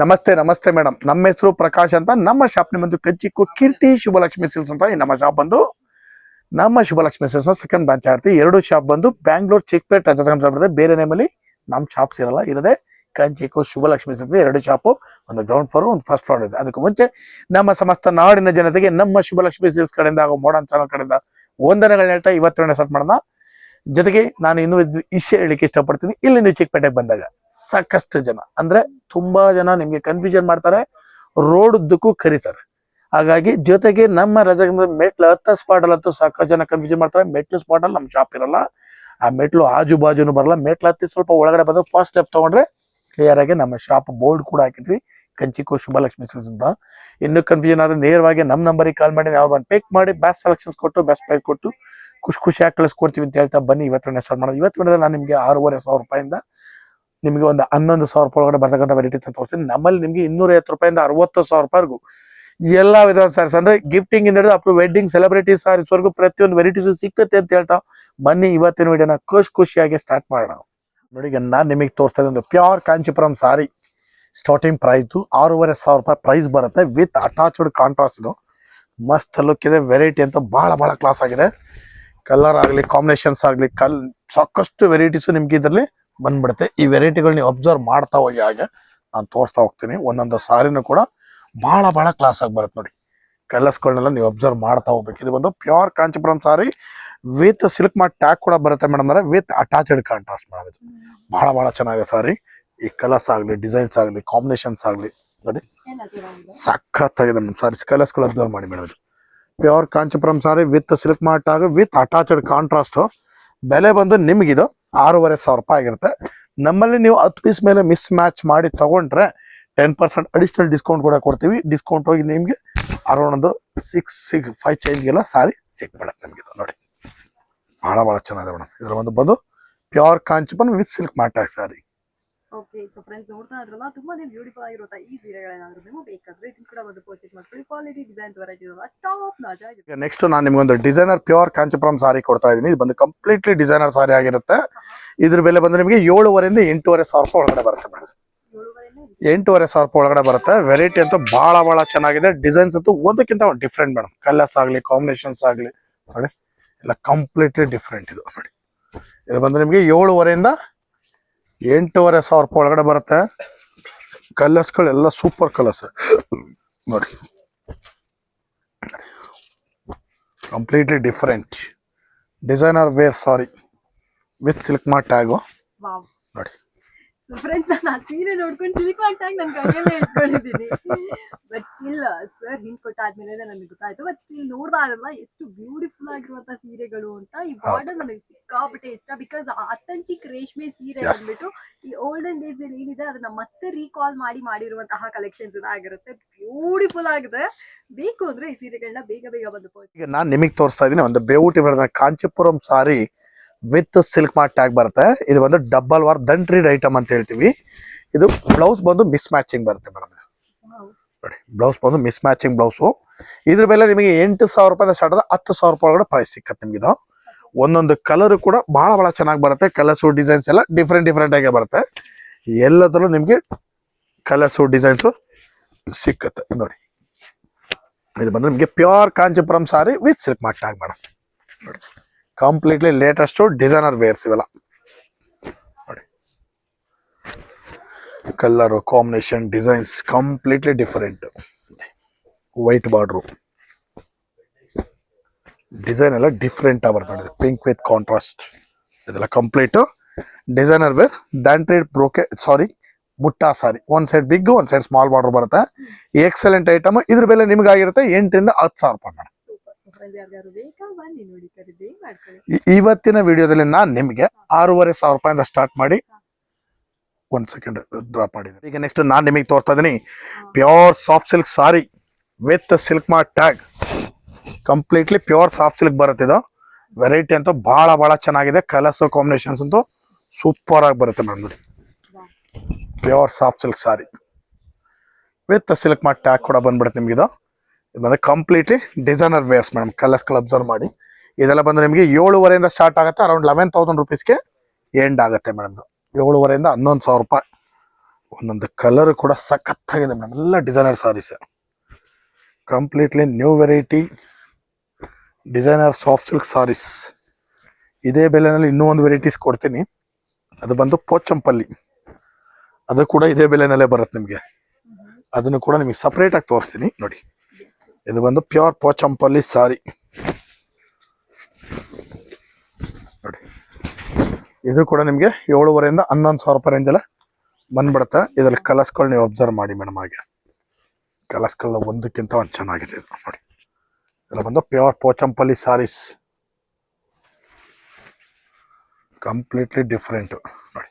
ನಮಸ್ತೆ ನಮಸ್ತೆ ಮೇಡಮ್ ನಮ್ಮ ಹೆಸರು ಪ್ರಕಾಶ್ ಅಂತ. ನಮ್ಮ ಶಾಪ್ ಬಂದು ಕಚ್ಚಿಕ್ಕು ಕೀರ್ತಿ ಶುಭಲಕ್ಷ್ಮಿ ಸಿಲ್ಸ್ ಅಂತ ನಮ್ಮ ಶಾಪ್ ಬಂದು ನಮ್ಮ ಶುಭಲಕ್ಷ್ಮಿ ಸಿಲ್ಸ್ ಸೆಕೆಂಡ್ ಬ್ರಾಂಚ್ ಆಡ್ತಿ ಎರಡು ಶಾಪ್ ಬಂದು ಬ್ಯಾಂಗ್ಳೂರ್ ಚಿಕ್ಪೇಟ್ ಬರ್ತದೆ. ಬೇರೆ ನೇಮಲ್ಲಿ ನಮ್ಮ ಶಾಪ್ಸ್ ಇರಲ್ಲ ಇರದೆ ಕಂಚಿಕ್ಕು ಶುಭಲಕ್ಷ್ಮಿ ಸಿಲ್ಸ್ ಎರಡು ಶಾಪು ಒಂದು ಗ್ರೌಂಡ್ ಫ್ಲೋರ್ ಒಂದು ಫಸ್ಟ್ ಫ್ಲೋರ್ ಇದೆ. ಅದಕ್ಕೂ ಮುಂಚೆ ನಮ್ಮ ಸಮಸ್ತ ನಾಡಿನ ಜನತೆಗೆ ನಮ್ಮ ಶುಭಲಕ್ಷ್ಮಿ ಸಿಲ್ಸ್ ಕಡೆಯಿಂದ ಹಾಗೂ ಮೋಡನ್ ಚಾನಲ್ ಕಡೆಯಿಂದ ವಂದನೆಗಳನ್ನ ಹೇಳ್ತಾ ಇವತ್ತೆರಡನೇ ಸ್ಟಾರ್ಟ್ ಮಾಡೋಣ. ಜೊತೆಗೆ ನಾನು ಇನ್ನೂ ವಿಷಯ ಹೇಳಿಕ್ಕೆ ಇಷ್ಟಪಡ್ತೀನಿ. ಇಲ್ಲಿ ನೀವು ಚಿಕ್ಕಪೇಟೆಗೆ ಬಂದಾಗ. ಸಾಕಷ್ಟು ಜನ. ಅಂದ್ರೆ ತುಂಬಾ ಜನ ನಿಮ್ಗೆ ಕನ್ಫ್ಯೂಷನ್ ಮಾಡ್ತಾರೆ ರೋಡ್ ಉದ್ದಕ್ಕೂ ಕರೀತಾರೆ. ಹಾಗಾಗಿ ಜೊತೆಗೆ ನಮ್ಮ ರಜೆ ಮೆಟ್ಲು, ಹತ್ತ ಸ್ಪಾಟ್ ಅಲ್ಲಿ ಹತ್ತು ಸಾಕಷ್ಟು ಜನ ಕನ್ಫ್ಯೂಷನ್ ಮಾಡ್ತಾರೆ. ಮೆಟ್ಲು ಸ್ಪಾಟ್ ನಮ್ಮ ಶಾಪ್ ಇರಲ್ಲ. ಆ ಮೆಟ್ಲು ಆಜು ಬಾಜು ಬರಲ್ಲ. ಮೆಟ್ಲು ಹತ್ತಿ ಸ್ವಲ್ಪ ಒಳಗಡೆ ಬಂದು ಫಸ್ಟ್ ಸ್ಟೆಪ್ ತಗೊಂಡ್ರೆ ಕ್ಲಿಯರ್ ಆಗಿ ನಮ್ಮ ಶಾಪ್ ಬೋರ್ಡ್ ಕೂಡ ಹಾಕಿದ್ವಿ ಕಂಚಿಕೋ ಶುಭಲಕ್ಷ್ಮಿ ಅಂತ. ಇನ್ನು ಕನ್ಫ್ಯೂಷನ್ ಆದ್ರೆ ನೇರವಾಗಿ ನಮ್ಮ ನಂಬರಿಗೆ ಕಾಲ್ ಮಾಡಿ, ನಾವು ಬಂದು ಪಿಕ್ ಮಾಡಿ ಬೆಸ್ಟ್ ಸೆಲೆಕ್ಷನ್ಸ್ ಕೊಟ್ಟು ಬೆಸ್ಟ್ ಪ್ರೈಸ್ ಕೊಟ್ಟು, ಖುಷಿ ಖುಷಿಯಾಗಿ ಕಳಿಸ್ಕೊಡ್ತೀವಿ ಅಂತ ಹೇಳ್ತಾ ಬನ್ನಿ. ಇವತ್ತು ಸ್ಟಾರ್ಟ್ ಮಾಡೋದು. ಇವತ್ತಿನ ನಾನು ನಿಮಗೆ ಆರೂವರೆ ಸಾವಿರ ರೂಪಾಯಿಂದ ನಿಮಗೆ ಒಂದು ಹನ್ನೊಂದು ಸಾವಿರ ರೂಪಾಯಿ ಒಳಗಡೆ ಬರ್ತಕ್ಕಂಥ ವೆರೈಟೀಸ್ ತೋರಿಸ್ತೀನಿ. ನಮ್ಮಲ್ಲಿ ನಿಮಗೆ ಇನ್ನೂರ ಐವತ್ತು ರೂಪಾಯಿಂದ ಅರವತ್ತು ಸಾವಿರ ರೂಪಾಯಿಗೂ ಎಲ್ಲ ವಿಧವಾದ ಸ್ಯಾರೀಸ್ ಅಂದ್ರೆ ಗಿಫ್ಟಿಂಗ್ ಇಂದ ಹಿಡಿದು ಅಪ್ ವೆಡ್ಡಿಂಗ್ ಸೆಲೆಬ್ರಿಟಿ ಸಾರೀಸ್ವರೆಗೂ ಪ್ರತಿಯೊಂದು ವೆರೈಟೀಸು ಸಿಕ್ಕತ್ತೆ ಅಂತ ಹೇಳ್ತಾ ಬನ್ನಿ ಇವತ್ತಿನ ವಿಡಿಯೋನ ಖುಷಿ ಖುಷಿಯಾಗಿ ಸ್ಟಾರ್ಟ್ ಮಾಡೋಣ. ನೋಡಿ ಈಗ ನಾನು ನಿಮಗೆ ತೋರಿಸ್ತಾ ಒಂದು pure Kanchipuram sari starting price ಆರೂವರೆ ಸಾವಿರ ರೂಪಾಯಿ ಪ್ರೈಸ್ ಬರುತ್ತೆ ವಿತ್ ಅಟ್ಯಾಚ್ಡ್ ಕಾಂಟ್ರಾಸ್ಟ್ ಮಸ್ತ್ ಲುಕ್ ಇದೆ ವೆರೈಟಿ ಅಂತ ಬಹಳ ಬಹಳ ಕ್ಲಾಸ್ ಆಗಿದೆ. ಕಲರ್ ಆಗಲಿ ಕಾಂಬಿನೇಷನ್ಸ್ ಆಗಲಿ, ಕಲ್ ಸಾಕಷ್ಟು ವೆರೈಟೀಸು ನಿಮ್ಗೆ ಇದರಲ್ಲಿ ಬಂದ್ಬಿಡುತ್ತೆ. ಈ ವೆರೈಟಿಗಳು ನೀವು ಅಬ್ಸರ್ವ್ ಮಾಡ್ತಾ ಹೋಗಿ ಹಾಗೆ ನಾನು ತೋರಿಸ್ತಾ ಹೋಗ್ತೀನಿ. ಒಂದೊಂದು ಸಾರಿನೂ ಕೂಡ ಬಹಳ ಬಹಳ ಕ್ಲಾಸ್ ಆಗಿ ಬರುತ್ತೆ ನೋಡಿ. ಕಲರ್ಸ್ಗಳನ್ನೆಲ್ಲ ನೀವು ಅಬ್ಸರ್ವ್ ಮಾಡ್ತಾ ಹೋಗ್ಬೇಕು. ಇದು ಬಂದು pure Kanchipuram sari with silk mart tag ಕೂಡ ಬರುತ್ತೆ ಮೇಡಮ್ ಅಂದ್ರೆ ವಿತ್ ಅಟ್ಯಾಚ್ಡ್ ಕಾಂಟ್ರಾಸ್ಟ್ ಮೇಡಮ್ ಇದು. ಬಹಳ ಬಹಳ ಚೆನ್ನಾಗಿದೆ ಸಾರಿ. ಈ ಕಲರ್ಸ್ ಆಗಲಿ ಡಿಸೈನ್ಸ್ ಆಗಲಿ ಕಾಂಬಿನೇಷನ್ಸ್ ಆಗಲಿ ನೋಡಿ. ಸಖತ್ತಾಗಿದೆ ನಮ್ಮ ಸಾರಿ. ಕಲರ್ಸ್ಗಳು ಅಬ್ಸರ್ವ್ ಮಾಡಿ ಮೇಡಮ್ ಇದು. Pure Kanchipuram sari with silk mart ಆಗಿ ವಿತ್ ಅಟ್ಯಾಚ್ಡ್ ಕಾಂಟ್ರಾಸ್ಟ್ ಬೆಲೆ ಬಂದು ನಿಮಗಿದು ಆರೂವರೆ ಸಾವಿರ ರೂಪಾಯಿ ಆಗಿರುತ್ತೆ. ನಮ್ಮಲ್ಲಿ ನೀವು ಹತ್ತು ಪೀಸ್ ಮೇಲೆ ಮಿಸ್ ಮ್ಯಾಚ್ ಮಾಡಿ ತಗೊಂಡ್ರೆ ಟೆನ್ ಪರ್ಸೆಂಟ್ ಅಡಿಷನಲ್ ಡಿಸ್ಕೌಂಟ್ ಕೂಡ ಕೊಡ್ತೀವಿ. ಡಿಸ್ಕೌಂಟ್ ಹೋಗಿ ನಿಮಗೆ ಅರೌಂಡ್ ಒಂದು ಸಿಕ್ಸ್ ಸಿಕ್ಸ್ ಫೈವ್ ಚೇಂಜ್ಗೆಲ್ಲ ಸಾರಿ ಸಿಕ್ಬಿಡುತ್ತೆ ನಿಮಗೆ ನೋಡಿ. ಭಾಳ ಭಾಳ ಚೆನ್ನಾಗಿದೆ ಮೇಡಮ್. ಇದರ ಒಂದು ಬಂದು ಪ್ಯೂರ್ ಕಾಂಚಿಪನ್ ವಿತ್ ಸಿಲ್ಕ್ ಆಗಿ ಸಾರಿ. ಓಕೆ ಸೊ ಫ್ರೆಂಡ್ಸ್ ನೋಡ್ತಾ ಇದ್ರಲ್ಲ ತುಂಬಾನೇ ಬ್ಯೂಟಿಫುಲ್ ಆಗಿರುತ್ತಾ ಈ ಸೀರೆಗಳೇನಾದ್ರೂ ನೀವು ಬೇಕಾದ್ರೆ ಇದನ್ನ ಕೂಡ ಬಂದು ಪರ್ಚೇಸ್ ಮಾಡ್ಕೊಳ್ಳಿ. ಕ್ವಾಲಿಟಿ ಡಿಸೈನ್ಸ್ ವೆರೈಟಿ ಟಾಪ್ ನಾಜ್ ನೆಕ್ಸ್ಟ್ ನಾನು ನಿಮ್ಗೊಂದು ಡಿಸೈನರ್ ಪ್ಯೂರ್ ಕಾಂಚಿಪುರಂ ಸಾರಿ ಕೊಡ್ತಾ ಇದ್ದೀನಿ ಇದು ಬಂದು ಕಂಪ್ಲೀಟ್ಲಿ ಡಿಸೈನರ್ ಸಾರಿ ಆಗಿರುತ್ತೆ. ಇದ್ರ ಬೆಲೆ ಬಂದು ನಿಮಗೆ ಏಳುವರೆಯಿಂದ ಎಂಟೂವರೆ ಸಾವಿರ ರೂಪಾಯಿ ಒಳಗಡೆ ಬರುತ್ತೆ ಮೇಡಮ್ ಎಂಟೂವರೆ ಸಾವಿರ. ರೂಪಾಯಿ ಒಳಗಡೆ ಬರುತ್ತೆ. ವೆರೈಟಿ ಅಂತೂ ಬಹಳ ಬಹಳ ಚೆನ್ನಾಗಿದೆ. ಡಿಸೈನ್ಸ್ ಅಂತೂ ಒಂದಕ್ಕಿಂತ ಒಂದು ಡಿಫ್ರೆಂಟ್ ಮೇಡಮ್ ಕಲರ್ಸ್ ಆಗಲಿ ಕಾಂಬಿನೇಷನ್ಸ್ ಆಗಲಿ ನೋಡಿ. ಎಲ್ಲ ಕಂಪ್ಲೀಟ್ಲಿ ಡಿಫ್ರೆಂಟ್ ಇದು ನೋಡಿ. ಇದು ಬಂದು ನಿಮಗೆ ಏಳುವರೆಯಿಂದ ಎಂಟೂವರೆ ಸಾವಿರ ರೂಪಾಯಿ ಒಳಗಡೆ ಬರುತ್ತೆ. ಕಲರ್ಸ್ಗಳೆಲ್ಲ ಸೂಪರ್ ಕಲರ್ಸ್ ನೋಡಿ. Completely different designer wear sari with silk ಮಾ ಟ್ಯಾಗು ನೋಡಿ. ಫ್ರೆಂಡ್ಸ್ ನಾನು ಆ ಸೀರೆ ನೋಡ್ಕೊಂಡು ಸಿಲ್ಕ್ ಮಾಡ್ಟಾಗ ನನ್ನ ಕೈಯಲ್ಲೇ ಇಟ್ಕೊಂಡಿದ್ದೀನಿ. ಬಟ್ ಸ್ಟಿಲ್ ಸರ್ ಹಿಂಗ್ ಕೊಟ್ಟಾದ್ಮೇಲೆ ನನಗೆ ಗೊತ್ತಾಯ್ತು. ಬಟ್ ಸ್ಟಿಲ್ ನೋಡ್ದಾಗಲ್ಲ ಎಷ್ಟು ಬ್ಯೂಟಿಫುಲ್ ಆಗಿರುವಂತ ಸೀರೆಗಳು ಅಂತ ಈ ಬಾರ್ಡರ್ ನನಗೆ ಸಿಕ್ಕಾಬಿಟ್ಟೆ ಇಷ್ಟ ಬಿಕಾಸ್ ಅಥೆಂಟಿಕ್ ರೇಷ್ಮೆ ಸೀರೆ. ಬಂದ್ಬಿಟ್ಟು ಈ ಓಲ್ಡನ್ ಡೇಸ್ ಅಲ್ಲಿ ಏನಿದೆ ಅದನ್ನ ಮತ್ತೆ ರೀಕಾಲ್ ಮಾಡಿ ಮಾಡಿರುವಂತಹ ಕಲೆಕ್ಷನ್ಸ್ ಇದಾಗಿರುತ್ತೆ ಬ್ಯೂಟಿಫುಲ್ ಆಗಿದೆ. ಬೇಕು ಅಂದ್ರೆ ಈ ಸೀರೆಗಳನ್ನ ಬೇಗ ಬೇಗ ಬಂದು ಈಗ ನಾನು ನಿಮಗೆ ತೋರಿಸ್ತಾ ಇದ್ದೀನಿ ಒಂದು beautiful Kanchipuram sari with silk mart tag ಬರುತ್ತೆ. ಇದು ಬಂದು ಡಬಲ್ ವಾರ್ ದಂಟ್ರಿಡ್ ಐಟಮ್ ಅಂತ ಹೇಳ್ತೀವಿ. ಇದು ಬ್ಲೌಸ್ ಬಂದು ಮಿಸ್ ಮ್ಯಾಚಿಂಗ್ ಬರುತ್ತೆ ಮೇಡಮ್. ನೋಡಿ ಬ್ಲೌಸ್ ಬಂದು ಮಿಸ್ ಮ್ಯಾಚಿಂಗ್ ಬ್ಲೌಸು ಇದ್ರ ಮೇಲೆ ನಿಮಗೆ ಎಂಟು ಸಾವಿರ ರೂಪಾಯಿ ಸ್ಟಾರ್ಟ್ ಹತ್ತು ಸಾವಿರ ರೂಪಾಯಿ ಒಳಗಡೆ ಪ್ರೈಸ್ ಸಿಕ್ಕತ್ತೆ ನಿಮ್ಗೆ ಇದು ಒಂದೊಂದು ಕಲರ್ ಕೂಡ ಬಹಳ ಬಹಳ ಚೆನ್ನಾಗಿ ಬರುತ್ತೆ. ಕಲರ್ಸು ಡಿಸೈನ್ಸ್ ಎಲ್ಲ ಡಿಫ್ರೆಂಟ್ ಡಿಫ್ರೆಂಟ್ ಆಗಿ ಬರುತ್ತೆ. ಎಲ್ಲದರಲ್ಲೂ ನಿಮಗೆ ಕಲರ್ಸು ಡಿಸೈನ್ಸು ಸಿಕ್ಕತ್ತೆ. ನೋಡಿ. ಇದು ಬಂದ್ರೆ ನಿಮಗೆ pure Kanchipuram sari with silk tag madam ನೋಡಿ. ಕಂಪ್ಲೀಟ್ಲಿ ಲೇಟೆಸ್ಟು ಡಿಸೈನರ್ ವೇರ್ಸ್ ಇವೆಲ್ಲ. ನೋಡಿ. Colour combination designs completely different white border design ಎಲ್ಲ ಡಿಫ್ರೆಂಟ್ ಆಗಿ ಬರ್ತದೆ ಪಿಂಕ್ ವಿತ್ ಕಾಂಟ್ರಾಸ್ಟ್ ಇದೆಲ್ಲ ಕಂಪ್ಲೀಟು ಡಿಸೈನರ್ ವೇರ್ ಡ್ಯಾಂಟ್ರೇಡ್ ಬ್ರೋಕೆ ಸಾರಿ ಬುಟ್ಟಾ sari. One side big one side small border ಬರುತ್ತೆ. ಎಕ್ಸಲೆಂಟ್ ಐಟಮ್ ಇದ್ರ ಬೆಲೆ ನಿಮ್ಗಾಗಿರುತ್ತೆ ಎಂಟರಿಂದ ಹತ್ತು ಸಾವಿರ ರೂಪಾಯಿ ಮೇಡಮ್. ಇವತ್ತಿನ ವಿಡಿಯೋದಲ್ಲಿ ನಾನು ನಿಮಗೆ ಆರೂವರೆ ಸಾವಿರ ರೂಪಾಯಿಂದ ಸ್ಟಾರ್ಟ್ ಮಾಡಿ ಒಂದ್ ಸೆಕೆಂಡ್ ಡ್ರಾಪ್ ಮಾಡಿದ್ದೀನಿ. ಈಗ ನೆಕ್ಸ್ಟ್ ನಾನು ನಿಮಗೆ ತೋರ್ತಾ ಇದೀನಿ pure soft silk sari with silk ಮಾ tag completely pure soft silk ಬರುತ್ತೆ ಇದು. ವೆರೈಟಿ ಅಂತೂ ಬಹಳ ಬಹಳ ಚೆನ್ನಾಗಿದೆ. ಕಲರ್ಸ್ ಕಾಂಬಿನೇಷನ್ಸ್ ಅಂತೂ ಸೂಪರ್ ಆಗಿ ಬರುತ್ತೆ ಮೇಡಮ್ ನೋಡಿ. Pure soft silk sari with silk ಮಾಡಿ ಟ್ಯಾಗ್ ಕೂಡ ಬಂದ್ಬಿಡುತ್ತೆ ನಿಮ್ಗೆ ಇದು. ಬಂದ್ರೆ ಕಂಪ್ಲೀಟ್ಲಿ ಡಿಸೈನರ್ ವೇರ್ಸ್ ಮೇಡಮ್ ಕಲರ್ಸ್ಗಳು ಅಬ್ಸರ್ವ್ ಮಾಡಿ. ಇದೆಲ್ಲ ಬಂದ್ರೆ ನಿಮಗೆ ಏಳುವರೆಯಿಂದ ಸ್ಟಾರ್ಟ್ ಆಗುತ್ತೆ. ಅರೌಂಡ್ ಲೆವೆನ್ ತೌಸಂಡ್ ರುಪೀಸ್ಗೆ ಎಂಡ್ ಆಗುತ್ತೆ ಮೇಡಮ್ ಏಳುವರೆಯಿಂದ ಹನ್ನೊಂದು ಸಾವಿರ ರೂಪಾಯಿ. ಒಂದೊಂದು ಕಲರ್ ಕೂಡ ಸಖತ್ತಾಗಿದೆ ಮೇಡಮ್ ಎಲ್ಲ designer saris completely new variety designer soft silk saris ಇದೇ ಬೆಲೆನಲ್ಲಿ ಇನ್ನೂ ಒಂದು ವೆರೈಟೀಸ್ ಕೊಡ್ತೀನಿ. ಅದು ಬಂದು ಪೋಚಂಪಲ್ಲಿ. ಅದು ಕೂಡ ಇದೇ ಬೆಲೆನಲ್ಲೇ ಬರುತ್ತೆ ನಿಮಗೆ. ಅದನ್ನು ಕೂಡ ನಿಮಗೆ ಸಪ್ರೇಟಾಗಿ ತೋರಿಸ್ತೀನಿ. ನೋಡಿ. ಇದು ಬಂದು ಪ್ಯೂರ್ ಪೋಚಂಪಲ್ಲಿ ಸಾರಿ ನೋಡಿ. ಇದು ಕೂಡ ನಿಮಗೆ ಏಳುವರೆಯಿಂದ ಹನ್ನೊಂದು ಸಾವಿರ ರೂಪಾಯಿ ರೇಂಜಲ್ಲ ಬಂದ್ಬಿಡುತ್ತೆ. ಇದರಲ್ಲಿ ಕಲರ್ಸ್ಗಳು ನೀವು ಅಬ್ಸರ್ವ್ ಮಾಡಿ ಮೇಡಮ್ ಹಾಗೆ. ಕಲರ್ಸ್ಗಳ ಒಂದಕ್ಕಿಂತ ಒಂದು ಚೆನ್ನಾಗಿದೆ ಇದು ನೋಡಿ. ಇದೆಲ್ಲ ಬಂದು pure Pochampally saris completely different ನೋಡಿ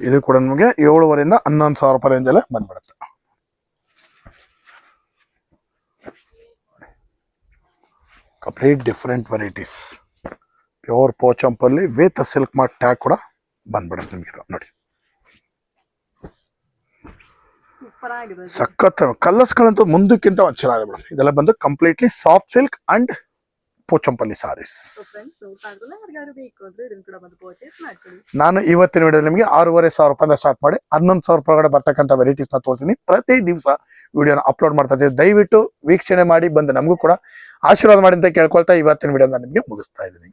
ಇದು ಕೂಡ ನಿಮಗೆ ಏಳುವರೆಯಿಂದ ಹನ್ನೊಂದು ಸಾವಿರ ರೂಪಾಯಿ ರೇಂಜ್ ಎಲ್ಲ ಬಂದ್ಬಿಡುತ್ತೆ. Complete different varieties pure Pochampally with silk mark tag ಕೂಡ ಬಂದ್ಬಿಡುತ್ತೆ ನಿಮಗೆ ನೋಡಿ ಸೂಪರ್ ಆಗಿದೆ ಸಖತ್ ಕಲ್ಲರ್ಸ್ಗಳಂತೂ ಮುಂದಕ್ಕಿಂತ ಒಂದು ಚೆನ್ನಾಗಿದೆ ಮೇಡಮ್. ಇದೆಲ್ಲ ಬಂದು completely soft silk and Pochampally saris ನಾನು ಇವತ್ತಿನ ವಿಡಿಯೋ ನಿಮಗೆ ಆರೂವರೆ ಸಾವಿರ ರೂಪಾಯಿಂದ ಸ್ಟಾರ್ಟ್ ಮಾಡಿ ಹನ್ನೊಂದು ಸಾವಿರ ರೂಪಾಯಿ ಬರ್ತಕ್ಕಂಥ ವೆರೈಟೀಸ್ನ ತೋರಿಸ್ತೀನಿ. ಪ್ರತಿ ದಿವಸ ವಿಡಿಯೋನ ಅಪ್ಲೋಡ್ ಮಾಡ್ತಾ ಇದ್ದೀವಿ ದಯವಿಟ್ಟು ವೀಕ್ಷಣೆ ಮಾಡಿ ಬಂದು ನಮಗೂ ಕೂಡ ಆಶೀರ್ವಾದ ಮಾಡಿ ಅಂತ ಕೇಳ್ಕೊಳ್ತಾ ಇವತ್ತಿನ ವಿಡಿಯೋನ ನಿಮಗೆ ಮುಗಿಸ್ತಾ ಇದ್ದೀನಿ.